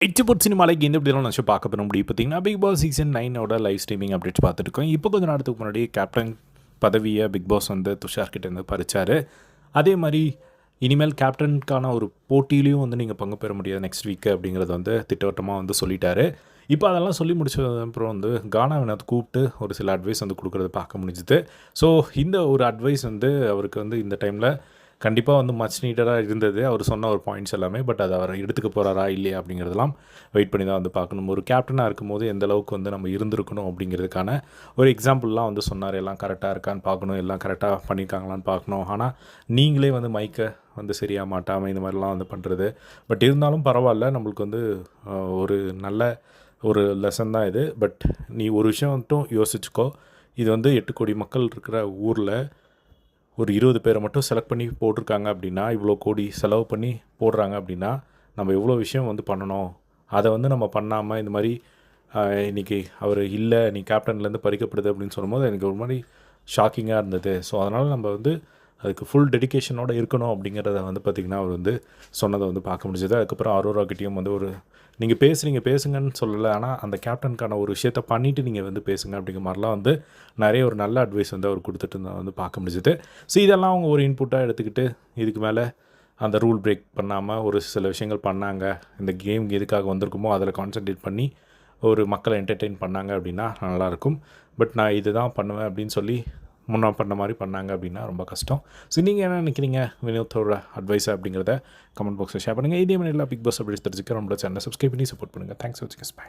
இச்சபுட் சினிமாலைக்கு இந்த இப்படி நான் பார்க்க போகிற முடியும் பார்த்தீங்கன்னா பிக் பாஸ் சீசன் நைனோட லைவ் ஸ்ட்ரீமிங் அப்டேட்ஸ் பார்த்துருக்கோம் இப்போ கொஞ்சம் நேரத்துக்கு முன்னாடி கேப்டன் பதவியை பிக் பாஸ் வந்து துஷார் கிட்ட இருந்து அதே மாதிரி இனிமேல் கேப்டனுக்கான ஒரு போட்டியிலையும் வந்து நீங்கள் பங்கு பெற முடியாது நெக்ஸ்ட் வீக் அப்படிங்கிறத வந்து திட்டவட்டமாக வந்து சொல்லிட்டாரு. இப்போ அதெல்லாம் சொல்லி முடிச்சது அப்புறம் வந்து கானா வினோத் கூப்பிட்டு ஒரு சில அட்வைஸ் வந்து கொடுக்குறத பார்க்க முடிஞ்சுது. ஸோ இந்த ஒரு அட்வைஸ் வந்து அவருக்கு வந்து இந்த டைமில் கண்டிப்பாக வந்து மச் நீட்டடாக இருந்தது. அவர் சொன்ன ஒரு பாயிண்ட்ஸ் எல்லாமே பட் அதை அவர் எடுத்துக்க போகிறாரா இல்லையா அப்படிங்கிறதெல்லாம் வெயிட் பண்ணி தான் வந்து பார்க்கணும். ஒரு கேப்டனாக இருக்கும்போது எந்த அளவுக்கு வந்து நம்ம இருந்திருக்கணும் அப்படிங்கிறதுக்கான ஒரு எக்ஸாம்பிள்லாம் வந்து சொன்னார். எல்லாம் கரெக்டாக இருக்கான்னு பார்க்கணும் எல்லாம் கரெக்டாக பண்ணியிருக்காங்களான்னு பார்க்கணும். ஆனால் நீங்களே வந்து மைக்கை வந்து சரியாக மாட்டாமல் இந்த மாதிரிலாம் வந்து பண்ணுறது பட் இருந்தாலும் பரவாயில்ல நம்மளுக்கு வந்து ஒரு நல்ல ஒரு லெசன் தான் இது. பட் நீ ஒரு விஷயம் மட்டும் யோசிச்சுக்கோ. இது வந்து எட்டு கோடி மக்கள் இருக்கிற ஊரில் ஒரு இருபது பேரை மட்டும் செலக்ட் பண்ணி போட்டிருக்காங்க அப்படின்னா இவ்வளோ கோடி செலவு பண்ணி போடுறாங்க அப்படின்னா நம்ம எவ்வளோ விஷயம் வந்து பண்ணணும்? அதை வந்து நம்ம பண்ணாமல் இந்த மாதிரி இன்றைக்கி இன்னைக்கு அவர் இல்லை நீ கேப்டன்லேருந்து பறிக்கப்படுது அப்படின்னு சொல்லும்போது எனக்கு ஒரு மாதிரி ஷாக்கிங்காக இருந்தது. ஸோ அதனால் நம்ம வந்து அதுக்கு ஃபுல் டெடிக்கேஷனோட இருக்கணும் அப்படிங்கிறத வந்து பார்த்திங்கன்னா அவர் வந்து சொன்னதை வந்து பார்க்க முடிஞ்சது. அதுக்கப்புறம் அரோரா கிட்டேயும் வந்து ஒரு நீங்கள் பேசுகிறீங்க பேசுங்கன்னு சொல்லலை. ஆனால் அந்த கேப்டனுக்கான ஒரு விஷயத்த பண்ணிவிட்டு நீங்கள் வந்து பேசுங்க. அப்படிங்கிற மாதிரிலாம் வந்து நிறைய ஒரு நல்ல அட்வைஸ் வந்து அவர் கொடுத்துட்டு இருந்தால் வந்து பார்க்க முடிஞ்சது. ஸோ இதெல்லாம் அவங்க ஒரு இன்புட்டாக எடுத்துக்கிட்டு இதுக்கு மேலே அந்த ரூல் பிரேக் பண்ணாமல் ஒரு சில விஷயங்கள் பண்ணாங்க. இந்த கேம் எதுக்காக வந்திருக்குமோ அதில் கான்சன்ட்ரேட் பண்ணி ஒரு மக்களை என்டர்டெயின் பண்ணாங்க அப்படின்னா நல்லாயிருக்கும் பட் நான் இதுதான் பண்ணுவேன் அப்படின்னு சொல்லி முன்னா பண்ண மாதிரி பண்ணாங்க அப்படின்னா ரொம்ப கஷ்டம். ஸோ நீங்கள் என்ன நினைக்கிறீங்க? வினோத்தோட அட்வைஸ் அப்படிங்கிறத கமெண்ட் பாக்ஸில் ஷேர் பண்ணுங்கள் இதே மாதிரி எல்லா பிக் பாஸ் அப்படி தெரிஞ்சுக்க நம்மளோட சேனலை சப்ஸ்கிரைப் பண்ணி சப்போர்ட் பண்ணுங்கள் தேங்க்ஸ் வச்சுக்கஸ் பை